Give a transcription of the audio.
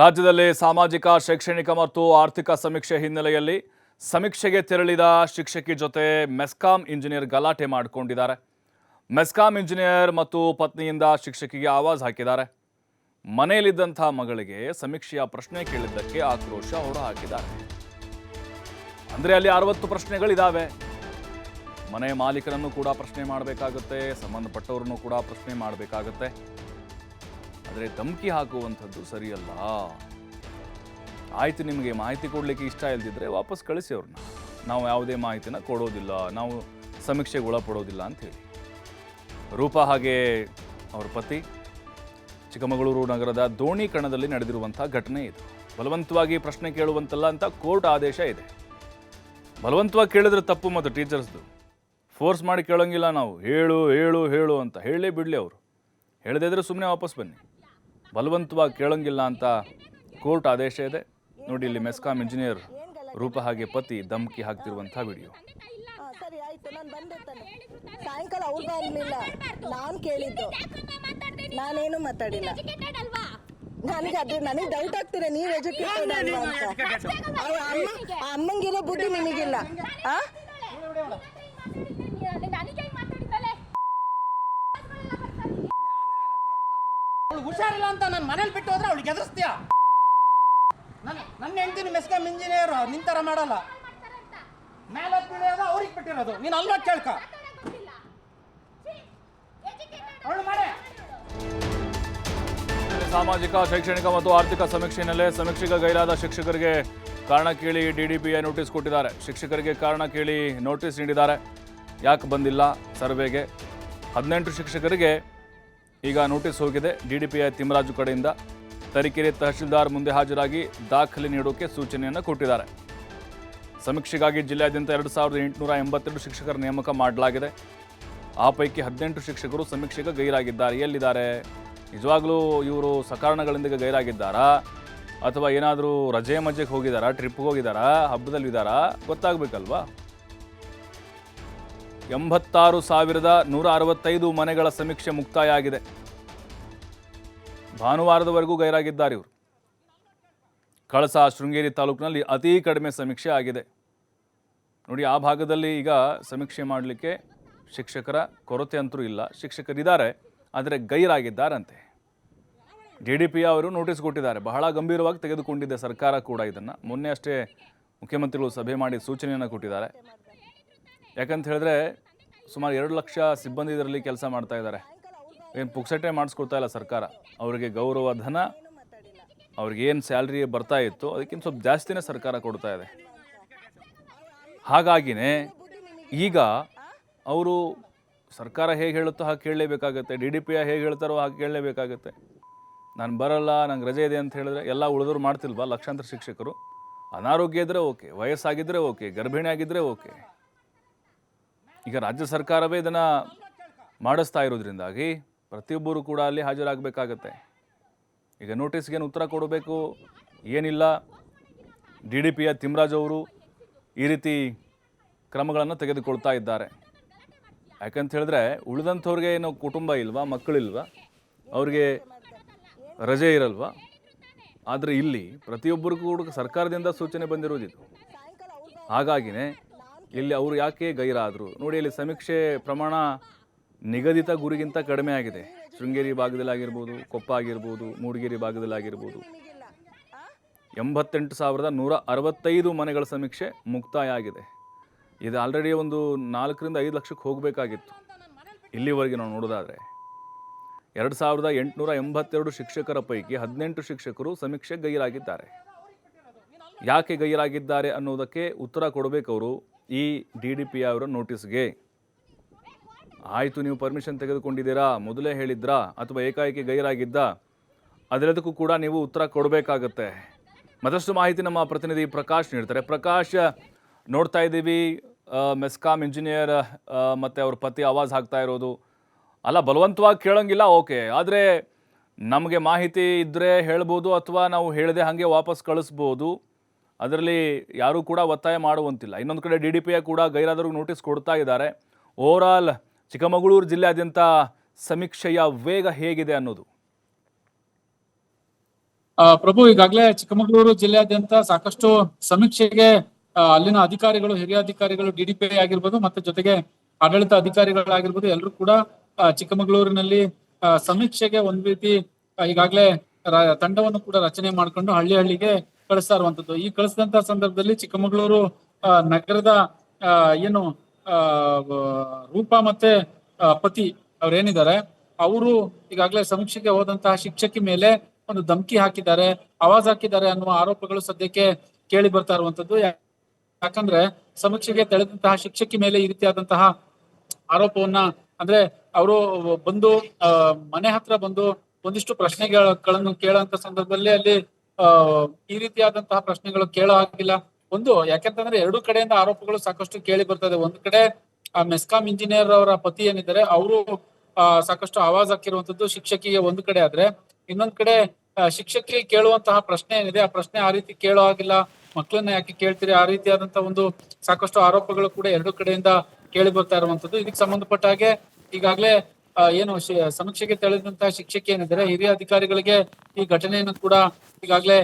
ರಾಜ್ಯದಲ್ಲಿ ಸಾಮಾಜಿಕ, ಶೈಕ್ಷಣಿಕ ಮತ್ತು ಆರ್ಥಿಕ ಸಮೀಕ್ಷೆ ಹಿನ್ನೆಲೆಯಲ್ಲಿ ಸಮೀಕ್ಷೆಗೆ ತೆರಳಿದ ಶಿಕ್ಷಕಿ ಜೊತೆ ಮೆಸ್ಕಾಂ ಇಂಜಿನಿಯರ್ ಗಲಾಟೆ ಮಾಡಿಕೊಂಡಿದ್ದಾರೆ. ಮೆಸ್ಕಾಂ ಇಂಜಿನಿಯರ್ ಮತ್ತು ಪತ್ನಿಯಿಂದ ಶಿಕ್ಷಕಿಗೆ ಆವಾಜ್ ಹಾಕಿದ್ದಾರೆ. ಮನೆಯಲ್ಲಿದ್ದಂಥ ಮಗಳಿಗೆ ಸಮೀಕ್ಷೆಯ ಪ್ರಶ್ನೆ ಕೇಳಿದ್ದಕ್ಕೆ ಆಕ್ರೋಶ ಹೊರಹಾಕಿದ್ದಾರೆ. ಅಂದರೆ ಅಲ್ಲಿ ಅರವತ್ತು ಪ್ರಶ್ನೆಗಳಿದಾವೆ. ಮನೆ ಮಾಲೀಕರನ್ನು ಕೂಡ ಪ್ರಶ್ನೆ ಮಾಡಬೇಕಾಗುತ್ತೆ, ಸಂಬಂಧಪಟ್ಟವರನ್ನು ಕೂಡ ಪ್ರಶ್ನೆ ಮಾಡಬೇಕಾಗುತ್ತೆ. ಆದರೆ ಧಮಕಿ ಹಾಕುವಂಥದ್ದು ಸರಿಯಲ್ಲ. ಆಯ್ತು ನಿಮಗೆ ಮಾಹಿತಿ ಕೊಡಲಿಕ್ಕೆ ಇಷ್ಟ ಇಲ್ಲದಿದ್ದರೆ ವಾಪಸ್ ಕಳಿಸಿ ಅವ್ರನ್ನ. ನಾವು ಯಾವುದೇ ಮಾಹಿತಿನ ಕೊಡೋದಿಲ್ಲ, ನಾವು ಸಮೀಕ್ಷೆಗೆ ಒಳಪಡೋದಿಲ್ಲ ಅಂತ ಹೇಳಿ. ರೂಪ ಹಾಗೆ ಅವ್ರ ಪತಿ, ಚಿಕ್ಕಮಗಳೂರು ನಗರದ ದೋಣಿ ಕಣದಲ್ಲಿ ನಡೆದಿರುವಂಥ ಘಟನೆ ಇದು. ಬಲವಂತವಾಗಿ ಪ್ರಶ್ನೆ ಕೇಳುವಂತಲ್ಲ ಅಂತ ಕೋರ್ಟ್ ಆದೇಶ ಇದೆ. ಬಲವಂತವಾಗಿ ಕೇಳಿದ್ರೆ ತಪ್ಪು ಮತ್ತು ಟೀಚರ್ಸ್ದು. ಫೋರ್ಸ್ ಮಾಡಿ ಕೇಳೋಂಗಿಲ್ಲ ನಾವು. ಹೇಳು ಹೇಳು ಹೇಳು ಅಂತ. ಹೇಳಲೇ ಬಿಡಲಿ ಅವರು. ಹೇಳದೇ ಇದ್ರೆ ಸುಮ್ಮನೆ ವಾಪಸ್ ಬನ್ನಿ. ಬಲವಂತವಾಗಿ ಕೇಳೋಂಗಿಲ್ಲ ಅಂತ ಕೋರ್ಟ್ ಆದೇಶ ಇದೆ. ನೋಡಿ ಇಲ್ಲಿ ಮೆಸ್ಕಾಂ ಇಂಜಿನಿಯರ್ ರೂಪ ಹಾಗೆ ಪತಿ ಧಮಕಿ ಹಾಕ್ತಿರುವಂಥ ವಿಡಿಯೋ. ಸರಿ ಆಯ್ತು. ನಾನು ಬಂದೆ ತಾನೆ. ಸಾಯಂಕಾಲ ಅವ್ರು ಬರಲಿಲ್ಲ ನಾನು ಕೇಳಿದ್ದು. ನಾನೇನು ಮಾತಾಡಿಲ್ಲ. ನನಗೆ ಅದು ನನಗೆ ಡೌಟ್ ಆಗ್ತಿದೆ. ನೀವು ಎಜುಕೇಟೆಡ್ ಅಲ್ವಾ ಅಂತ. ಅಮ್ಮಂಗಿರೋ ಬುದ್ಧಿ ನಿಮಗಿಲ್ಲ. ಆ? ಹುಷಾರಿಲ್ಲ ಅಂತ ನನ್ನ ಮನೇಲಿ ಬಿಟ್ಟು ಹೋದ್ರೆ ಅವಳಿಗೆ ಎದುರಿಸ್ತೀಯ? ನನ್ನ ನನ್ನ ಹೆಂಡ್ತಿನ ಮೆಸ್ಕಾಮ್ ಇಂಜಿನಿಯರ್ ನಿಂತರ ಮಾಡಲ್ಲ. ಮೇಲೆ ಬಿಡೋದು ಅವ್ರಿಗೆ ಬಿಟ್ಟಿರೋದು. ನೀನು ಅಲ್ವಾ ಕೇಳ್ಕ. ಸಾಮಾಜಿಕ, ಶೈಕ್ಷಣಿಕ ಮತ್ತು ಆರ್ಥಿಕ ಸಮೀಕ್ಷೆ ಹಿನ್ನೆಲೆ ಸಮೀಕ್ಷೆಗೆ ಗೈರಾದ ಶಿಕ್ಷಕರಿಗೆ ಕಾರಣ ಕೇಳಿ ಡಿಡಿಪಿಐ ನೋಟಿಸ್ ಕೊಟ್ಟಿದ್ದಾರೆ. ಶಿಕ್ಷಕರಿಗೆ ಕಾರಣ ಕೇಳಿ ನೋಟಿಸ್ ನೀಡಿದ್ದಾರೆ. ಯಾಕೆ ಬಂದಿಲ್ಲ ಸರ್ವೆಗೆ? ಹದಿನೆಂಟು ಶಿಕ್ಷಕರಿಗೆ ಈಗ ನೋಟಿಸ್ ಹೋಗಿದೆ. ಡಿಡಿಪಿಐ ತಿಮ್ಮರಾಜು ಕಡೆಯಿಂದ ತರೀಕೆರೆ ತಹಶೀಲ್ದಾರ್ ಮುಂದೆ ಹಾಜರಾಗಿ ದಾಖಲೆ ನೀಡೋಕೆ ಸೂಚನೆಯನ್ನು ಕೊಟ್ಟಿದ್ದಾರೆ. ಸಮೀಕ್ಷೆಗಾಗಿ ಜಿಲ್ಲಾದ್ಯಂತ ಎರಡು ಸಾವಿರದ ಎಂಟುನೂರ ಎಂಬತ್ತೆರಡು ಶಿಕ್ಷಕರ ನೇಮಕ ಮಾಡಲಾಗಿದೆ. ಆ ಪೈಕಿ ಹದಿನೆಂಟು ಶಿಕ್ಷಕರು ಸಮೀಕ್ಷೆಗೆ ಗೈರಾಗಿದ್ದಾರೆ. ಎಲ್ಲಿದ್ದಾರೆ? ನಿಜವಾಗ್ಲೂ ಇವರು ಸಕಾರಣಗಳಿಂದ ಗೈರಾಗಿದ್ದಾರಾ? ಅಥವಾ ಏನಾದರೂ ರಜೆ ಮಜೆಗೆ ಹೋಗಿದ್ದಾರಾ? ಟ್ರಿಪ್ಗೆ ಹೋಗಿದ್ದಾರಾ? ಹಬ್ಬದಲ್ಲಿದ್ದಾರಾ? ಗೊತ್ತಾಗಬೇಕಲ್ವಾ? ಎಂಬತ್ತಾರು ಸಾವಿರದ ನೂರ ಅರವತ್ತೈದು ಮನೆಗಳ ಸಮೀಕ್ಷೆ ಮುಕ್ತಾಯ ಆಗಿದೆ ಭಾನುವಾರದವರೆಗೂ ಗೈರಾಗಿದ್ದಾರೆ ಇವರು. ಕಳಸ ಶೃಂಗೇರಿ ತಾಲೂಕಿನಲ್ಲಿ ಅತೀ ಕಡಿಮೆ ಸಮೀಕ್ಷೆ ಆಗಿದೆ. ನೋಡಿ, ಆ ಭಾಗದಲ್ಲಿ ಈಗ ಸಮೀಕ್ಷೆ ಮಾಡಲಿಕ್ಕೆ ಶಿಕ್ಷಕರ ಕೊರತೆ ಅಂತೂ ಇಲ್ಲ. ಶಿಕ್ಷಕರಿದ್ದಾರೆ, ಆದರೆ ಗೈರಾಗಿದ್ದಾರಂತೆ. ಡಿ ಡಿ ಪಿ ಅವರು ನೋಟಿಸ್ ಕೊಟ್ಟಿದ್ದಾರೆ. ಬಹಳ ಗಂಭೀರವಾಗಿ ತೆಗೆದುಕೊಂಡಿದೆ ಸರ್ಕಾರ ಕೂಡ ಇದನ್ನು. ಮೊನ್ನೆ ಅಷ್ಟೇ ಮುಖ್ಯಮಂತ್ರಿಗಳು ಸಭೆ ಮಾಡಿ ಸೂಚನೆಯನ್ನು ಕೊಟ್ಟಿದ್ದಾರೆ. ಯಾಕಂತ ಹೇಳಿದ್ರೆ ಸುಮಾರು ಎರಡು ಲಕ್ಷ ಸಿಬ್ಬಂದಿ ಇದರಲ್ಲಿ ಕೆಲಸ ಮಾಡ್ತಾ ಇದ್ದಾರೆ. ಏನು ಪುಕ್ಸಟೆ ಮಾಡಿಸ್ಕೊಡ್ತಾ ಇಲ್ಲ ಸರ್ಕಾರ. ಅವರಿಗೆ ಗೌರವ, ಧನ ಅವ್ರಿಗೇನು ಸ್ಯಾಲ್ರಿ ಬರ್ತಾ ಇತ್ತು, ಅದಕ್ಕಿಂತ ಸ್ವಲ್ಪ ಜಾಸ್ತಿನೇ ಸರ್ಕಾರ ಕೊಡ್ತಾ ಇದೆ. ಹಾಗಾಗಿನೇ ಈಗ ಅವರು ಸರ್ಕಾರ ಹೇಗೆ ಹೇಳುತ್ತೋ ಹಾಗೆ ಕೇಳಲೇಬೇಕಾಗತ್ತೆ. ಡಿ ಡಿ ಪಿ ಹೇಗೆ ಹೇಳ್ತಾರೋ ಹಾಗೆ ಕೇಳಲೇಬೇಕಾಗತ್ತೆ. ನಾನು ಬರಲ್ಲ, ನಂಗೆ ರಜೆ ಇದೆ ಅಂತ ಹೇಳಿದ್ರೆ ಎಲ್ಲ ಉಳಿದವರು ಮಾಡ್ತಿಲ್ವಾ ಲಕ್ಷಾಂತರ ಶಿಕ್ಷಕರು? ಅನಾರೋಗ್ಯ ಇದ್ದರೆ ಓಕೆ ವಯಸ್ಸಾಗಿದ್ದರೆ ಓಕೆ ಗರ್ಭಿಣಿ ಆಗಿದ್ದರೆ ಓಕೆ. ಈಗ ರಾಜ್ಯ ಸರ್ಕಾರವೇ ಇದನ್ನು ಮಾಡಿಸ್ತಾ ಇರೋದ್ರಿಂದಾಗಿ ಪ್ರತಿಯೊಬ್ಬರು ಕೂಡ ಅಲ್ಲಿ ಹಾಜರಾಗಬೇಕಾಗತ್ತೆ. ಈಗ ನೋಟಿಸ್ಗೇನು ಉತ್ತರ ಕೊಡಬೇಕು? ಏನಿಲ್ಲ. ಡಿ ಡಿ ಪಿಯ ತಿಮ್ರಾಜ್ ಅವರು ಈ ರೀತಿ ಕ್ರಮಗಳನ್ನು ತೆಗೆದುಕೊಳ್ತಾ ಇದ್ದಾರೆ. ಯಾಕಂತ ಹೇಳಿದ್ರೆ ಉಳಿದಂಥವ್ರಿಗೆ ಏನು ಕುಟುಂಬ ಇಲ್ವಾ ಮಕ್ಕಳಿಲ್ವಾ ಅವ್ರಿಗೆ ರಜೆ ಇರಲ್ವಾ? ಆದರೆ ಇಲ್ಲಿ ಪ್ರತಿಯೊಬ್ಬರಿಗೂ ಕೂಡ ಸರ್ಕಾರದಿಂದ ಸೂಚನೆ ಬಂದಿರೋದಿದು. ಹಾಗಾಗಿನೇ ಇಲ್ಲಿ ಅವರು ಯಾಕೆ ಗೈರಾದರು? ನೋಡಿ, ಇಲ್ಲಿ ಸಮೀಕ್ಷೆ ಪ್ರಮಾಣ ನಿಗದಿತ ಗುರಿಗಿಂತ ಕಡಿಮೆ ಆಗಿದೆ. ಶೃಂಗೇರಿ ಭಾಗದಲ್ಲಾಗಿರ್ಬೋದು ಕೊಪ್ಪ ಆಗಿರ್ಬೋದು ಮೂಡಿಗೆರೆ ಭಾಗದಲ್ಲಾಗಿರ್ಬೋದು. ಎಂಬತ್ತೆಂಟು ಸಾವಿರದ ನೂರ ಅರವತ್ತೈದು ಮನೆಗಳ ಸಮೀಕ್ಷೆ ಮುಕ್ತಾಯ ಆಗಿದೆ ಇದು ಆಲ್ರೆಡಿ ಒಂದು ನಾಲ್ಕರಿಂದ ಐದು ಲಕ್ಷಕ್ಕೆ ಹೋಗಬೇಕಾಗಿತ್ತು. ಇಲ್ಲಿವರೆಗೆ ನಾವು ನೋಡೋದಾದರೆ, ಎರಡು ಸಾವಿರದ ಎಂಟುನೂರ ಎಂಬತ್ತೆರಡು ಶಿಕ್ಷಕರ ಪೈಕಿ ಹದಿನೆಂಟು ಶಿಕ್ಷಕರು ಸಮೀಕ್ಷೆ ಗೈರಾಗಿದ್ದಾರೆ. ಯಾಕೆ ಗೈರಾಗಿದ್ದಾರೆ ಅನ್ನೋದಕ್ಕೆ ಉತ್ತರ ಕೊಡಬೇಕವರು ಈ ಡಿ ಡಿ ಪಿ ಅವರ ನೋಟಿಸ್ಗೆ. ಆಯಿತು, ನೀವು ಪರ್ಮಿಷನ್ ತೆಗೆದುಕೊಂಡಿದ್ದೀರಾ? ಮೊದಲೇ ಹೇಳಿದ್ರಾ? ಅಥವಾ ಏಕಾಏಕಿ ಗೈರಾಗಿದ್ದ? ಅದೆಲ್ಲದಕ್ಕೂ ಕೂಡ ನೀವು ಉತ್ತರ ಕೊಡಬೇಕಾಗತ್ತೆ. ಮತ್ತಷ್ಟು ಮಾಹಿತಿ ನಮ್ಮ ಪ್ರತಿನಿಧಿ ಪ್ರಕಾಶ್ ನೀಡ್ತಾರೆ. ಪ್ರಕಾಶ್, ನೋಡ್ತಾ ಇದ್ದೀವಿ. ಮೆಸ್ಕಾಮ್ ಮೆಸ್ಕಾಂ ಇಂಜಿನಿಯರ್ ಮತ್ತೆ ಅವ್ರ ಪತಿ ಆವಾಜ್ ಹಾಕ್ತಾ ಇರೋದು. ಅಲ್ಲ, ಬಲವಂತವಾಗಿ ಕೇಳೋಂಗಿಲ್ಲ, ಓಕೆ. ಆದರೆ ನಮಗೆ ಮಾಹಿತಿ ಇದ್ದರೆ ಹೇಳ್ಬೋದು ಅಥವಾ ನಾವು ಹೇಳದೆ ಹಾಗೆ ವಾಪಸ್ ಕಳಿಸ್ಬೋದು. ಅದರಲ್ಲಿ ಯಾರೂ ಕೂಡ ಒತ್ತಾಯ ಮಾಡುವಂತಿಲ್ಲ. ಇನ್ನೊಂದು ಕಡೆ ಡಿ ಡಿ ಕೂಡ ಗೈರಾದವ್ರಿಗೆ ನೋಟಿಸ್ ಕೊಡ್ತಾ ಇದ್ದಾರೆ. ಓವರಾಲ್ ಚಿಕ್ಕಮಗಳೂರು ಜಿಲ್ಲೆಯಾದ್ಯಂತ ಸಮೀಕ್ಷೆಯ ವೇಗ ಹೇಗಿದೆ ಅನ್ನೋದು. ಪ್ರಭು, ಈಗಾಗಲೇ ಚಿಕ್ಕಮಗಳೂರು ಜಿಲ್ಲೆಯಾದ್ಯಂತ ಸಾಕಷ್ಟು ಸಮೀಕ್ಷೆಗೆ ಅಲ್ಲಿನ ಅಧಿಕಾರಿಗಳು, ಹಿರಿಯ ಅಧಿಕಾರಿಗಳು ಡಿಡಿಪಿ ಆಗಿರ್ಬೋದು ಮತ್ತೆ ಜೊತೆಗೆ ಆಡಳಿತ ಅಧಿಕಾರಿಗಳಾಗಿರ್ಬೋದು ಎಲ್ಲರೂ ಕೂಡ ಚಿಕ್ಕಮಗಳೂರಿನಲ್ಲಿ ಸಮೀಕ್ಷೆಗೆ ಒಂದ್ ರೀತಿ ಈಗಾಗಲೇ ತಂಡವನ್ನು ಕೂಡ ರಚನೆ ಮಾಡ್ಕೊಂಡು ಹಳ್ಳಿ ಹಳ್ಳಿಗೆ ಕಳಿಸ್ತಾ ಇರುವಂತದ್ದು. ಈ ಕಳಿಸಿದಂತ ಸಂದರ್ಭದಲ್ಲಿ ಚಿಕ್ಕಮಗಳೂರು ನಗರದ ಏನು ರೂಪ ಮತ್ತೆ ಪತಿ ಅವ್ರೇನಿದ್ದಾರೆ, ಅವರು ಈಗಾಗಲೇ ಸಮೀಕ್ಷೆಗೆ ಹೋದಂತಹ ಶಿಕ್ಷಕಿ ಮೇಲೆ ಒಂದು ಧಮಕಿ ಹಾಕಿದ್ದಾರೆ, ಆವಾಜ್ ಹಾಕಿದ್ದಾರೆ ಅನ್ನುವ ಆರೋಪಗಳು ಸದ್ಯಕ್ಕೆ ಕೇಳಿ ಬರ್ತಾ ಇರುವಂತದ್ದು. ಯಾಕಂದ್ರೆ ಸಮೀಕ್ಷೆಗೆ ತೆಳೆದಂತಹ ಶಿಕ್ಷಕಿ ಮೇಲೆ ಈ ರೀತಿಯಾದಂತಹ ಆರೋಪವನ್ನ, ಅಂದ್ರೆ ಅವರು ಬಂದು ಮನೆ ಹತ್ರ ಬಂದು ಒಂದಿಷ್ಟು ಪ್ರಶ್ನೆಗಳನ್ನು ಕೇಳೋಂತ ಸಂದರ್ಭದಲ್ಲಿ ಅಲ್ಲಿ ಈ ರೀತಿಯಾದಂತಹ ಪ್ರಶ್ನೆಗಳು ಕೇಳೋ ಆಗಿಲ್ಲ ಒಂದು, ಯಾಕೆಂತಂದ್ರೆ ಎರಡು ಕಡೆಯಿಂದ ಆರೋಪಗಳು ಸಾಕಷ್ಟು ಕೇಳಿ ಬರ್ತದೆ. ಒಂದ್ ಕಡೆ, ಆ, ಮೆಸ್ಕಾಂ ಇಂಜಿನಿಯರ್ ಅವರ ಪತಿ ಏನಿದ್ದಾರೆ, ಅವರು ಸಾಕಷ್ಟು ಆವಾಜ್ ಹಾಕಿರುವಂತದ್ದು ಶಿಕ್ಷಕಿಗೆ ಒಂದು ಕಡೆ ಆದ್ರೆ, ಇನ್ನೊಂದ್ ಕಡೆ ಶಿಕ್ಷಕಿ ಕೇಳುವಂತಹ ಪ್ರಶ್ನೆ ಏನಿದೆ, ಆ ಪ್ರಶ್ನೆ ಆ ರೀತಿ ಕೇಳೋ ಆಗಿಲ್ಲ ಮಕ್ಕಳನ್ನ ಯಾಕೆ ಕೇಳ್ತೀರಿ? ಆ ರೀತಿಯಾದಂತಹ ಒಂದು ಸಾಕಷ್ಟು ಆರೋಪಗಳು ಕೂಡ ಎರಡು ಕಡೆಯಿಂದ ಕೇಳಿ ಬರ್ತಾ ಇರುವಂತದ್ದು. ಇದಕ್ಕೆ ಸಂಬಂಧಪಟ್ಟ ಹಾಗೆ ಈಗಾಗಲೇ ಏನು ಸಮೀಕ್ಷೆಗೆ ತೆಳೆದಂತಹ ಶಿಕ್ಷಕಿ ಏನಿದ್ದಾರೆ ಹಿರಿಯ ಅಧಿಕಾರಿಗಳಿಗೆ ಈ ಘಟನೆಯನ್ನು ಕೂಡ ಈಗಾಗಲೇ